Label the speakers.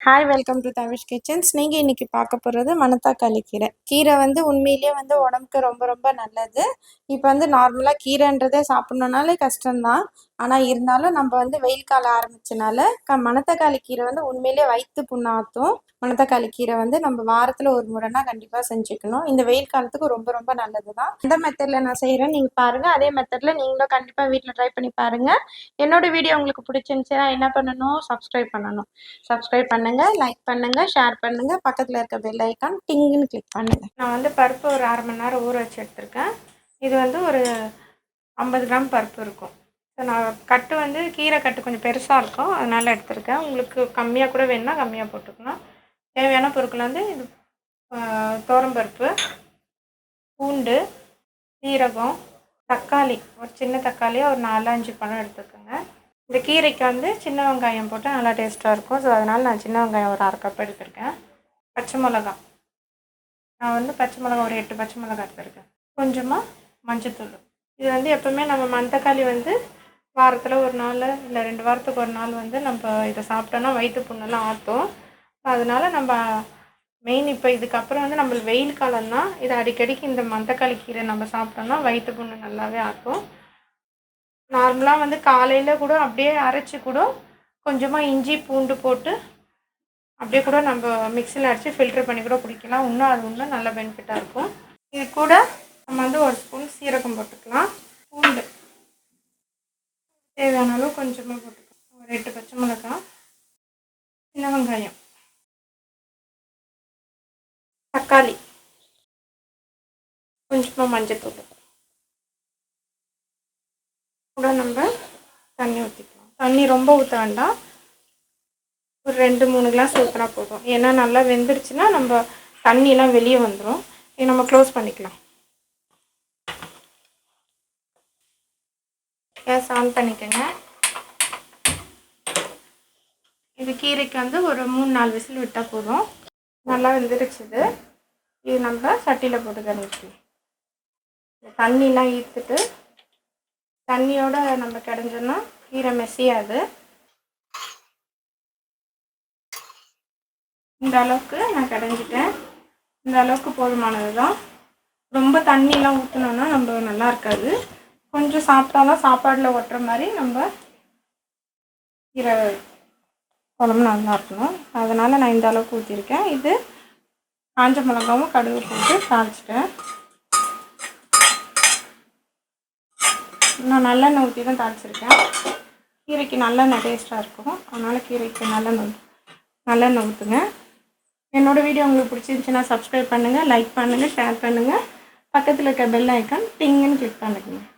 Speaker 1: Hi welcome to Tavish kitchens நீங்கள் இன்னைக்கு பார்க்க போகிறது மணத்தக்காளி கீரை கீரை வந்து உண்மையிலேயே வந்து உடம்புக்கு ரொம்ப ரொம்ப நல்லது. இப்போ வந்து நார்மலாக கீரைன்றதே சாப்பிட்ணுனாலே கஷ்டம்தான். ஆனால் இருந்தாலும் நம்ம வந்து வெயில் காலம் ஆரம்பிச்சனால க மணத்தக்காளி கீரை வந்து உண்மையிலேயே வயிற்று புண்ணாத்தும். மணத்தக்காளி கீரை வந்து நம்ம வாரத்தில் ஒரு முறைனா கண்டிப்பாக செஞ்சுக்கணும். இந்த வெயில் காலத்துக்கு ரொம்ப ரொம்ப நல்லது தான் எந்த மெத்தடில் நான் செய்கிறேன் நீங்கள் பாருங்கள் அதே மெத்தடில் நீங்களும் கண்டிப்பாக வீட்டில் ட்ரை பண்ணி பாருங்கள் என்னோட வீடியோ உங்களுக்கு பிடிச்சிருந்துச்சுன்னா என்ன பண்ணணும்? சப்ஸ்கிரைப் பண்ணணும். சப்ஸ்கிரைப் பண்ணுங்க லைக் பண்ணுங்க ஷேர் பண்ணுங்க. பக்கத்தில் இருக்க பெல் ஐக்கான் டிங்குன்னு கிளிக் பண்ணுங்க. நான் வந்து பருப்பு ஒரு அரை மணி நேரம் ஊற வச்சு எடுத்திருக்கேன். இது வந்து ஒரு ஐம்பது கிராம் பருப்பு இருக்கும். நான் கட்டு வந்து கீரை கட்டு கொஞ்சம் பெருசாக இருக்கும். அதனால் எடுத்திருக்கேன். உங்களுக்கு கம்மியாக கூட வேணும்னா கம்மியாக போட்டுக்கலாம். தேவையான பொருட்கள் வந்து இது பருப்பு பூண்டு சீரகம் தக்காளி. ஒரு சின்ன தக்காளியாக ஒரு நாலஞ்சு பழம் எடுத்துக்கோங்க இந்த கீரைக்கு வந்து சின்ன வெங்காயம் போட்டால் நல்லா டேஸ்ட்டாக இருக்கும். ஸோ அதனால் நான் சின்ன வெங்காயம் ஒரு அரை கப் எடுத்திருக்கேன். பச்சை மிளகா. நான் வந்து பச்சை மிளகா ஒரு எட்டு பச்சை மிளகா எடுத்திருக்கேன். கொஞ்சமாக மஞ்சத்தூள். இது வந்து எப்போவுமே நம்ம மந்தக்காளி வந்து வாரத்தில் ஒரு நாள் இல்லை ரெண்டு வாரத்துக்கு ஒரு நாள் வந்து நம்ம இதை சாப்பிட்டோன்னா வயிற்று புண்ணெல்லாம் ஆற்றும் அதனால் நம்ம மெயின் இப்போ இதுக்கப்புறம் வந்து நம்மளுக்கு வெயில் காலம் தான் இது அடிக்கடிக்கு இந்த மந்தக்காளி கீரை நம்ம சாப்பிட்டோம்னா வயிற்று புண்ணு நல்லாவே ஆற்றும் நார்மலாக வந்து காலையில் கூட அப்படியே அரைச்சி கூட கொஞ்சமாக இஞ்சி பூண்டு போட்டு அப்படியே கூட நம்ம மிக்சியில் அடித்து ஃபில்டர் பண்ணி கூட குடிக்கலாம். இன்னும் அது இன்னும் நல்ல பெனிஃபிட்டாக இருக்கும். இது கூட நம்ம வந்து ஒரு ஸ்பூன் சீரகம் போட்டுக்கலாம். பூண்டு. தேவையான அளவு கொஞ்சமாக போட்டுக்கலாம். ஒரு எட்டு பச்சை மிளகாய் சின்ன வெங்காயம் தக்காளி கொஞ்சமாக மஞ்சத்தூள். கூட நம்ம தண்ணி ஊற்றிக்கலாம் தண்ணி ரொம்ப ஊற்ற வேண்டாம். ஒரு ரெண்டு மூணு கிளாஸ் ஊற்றினா போதும். ஏன்னா நல்லா வெந்துருச்சுன்னா நம்ம தண்ணியெலாம் வெளியே வந்துடும் இது நம்ம க்ளோஸ் பண்ணிக்கலாம். கேஸ் ஆன் பண்ணிக்கோங்க. இது கீரைக்கு வந்து ஒரு மூணு நாலு விசில் விட்டால் போதும். நல்லா வெந்துருச்சுது. இது நம்ம சட்டியில் போட்டு கரைஞ்சிக்கலாம் தண்ணிலாம் ஈர்த்துட்டு தண்ணியோட நம்ம கிடைஞ்சோன்னா கீரை மெசியாது. இந்த அளவுக்கு நான் கிடைஞ்சிட்டேன். இந்த அளவுக்கு போதுமானது தான் ரொம்ப தண்ணிலாம் ஊற்றினோன்னா நம்ம நல்லா இருக்காது. கொஞ்சம் சாப்பிட்டாலும் சாப்பாடில் ஒட்டுற மாதிரி நம்ம கீரை குழம்பு நல்லா இருக்கணும் அதனால் நான் இந்த அளவுக்கு ஊற்றிருக்கேன் இது காஞ்ச மிளகாவும் கடுகு போட்டு தாளிச்சிட்டேன். நான் நல்லெண்ணெய் ஊற்றி தான் தாளிச்சிருக்கேன். கீரைக்கு நல்லெண்ணெய் டேஸ்ட்டாக இருக்கும். அதனால் கீரைக்கு நல்லெண்ணெய் நல்லெண்ணெய் ஊற்றுங்க என்னோடய வீடியோ உங்களுக்கு பிடிச்சிருந்துச்சின்னா சப்ஸ்கிரைப் பண்ணுங்கள் லைக் பண்ணுங்கள் ஷேர் பண்ணுங்கள் பக்கத்தில் இருக்க பெல் ஐக்கான் டிங்குன்னு கிளிக் பண்ணுங்க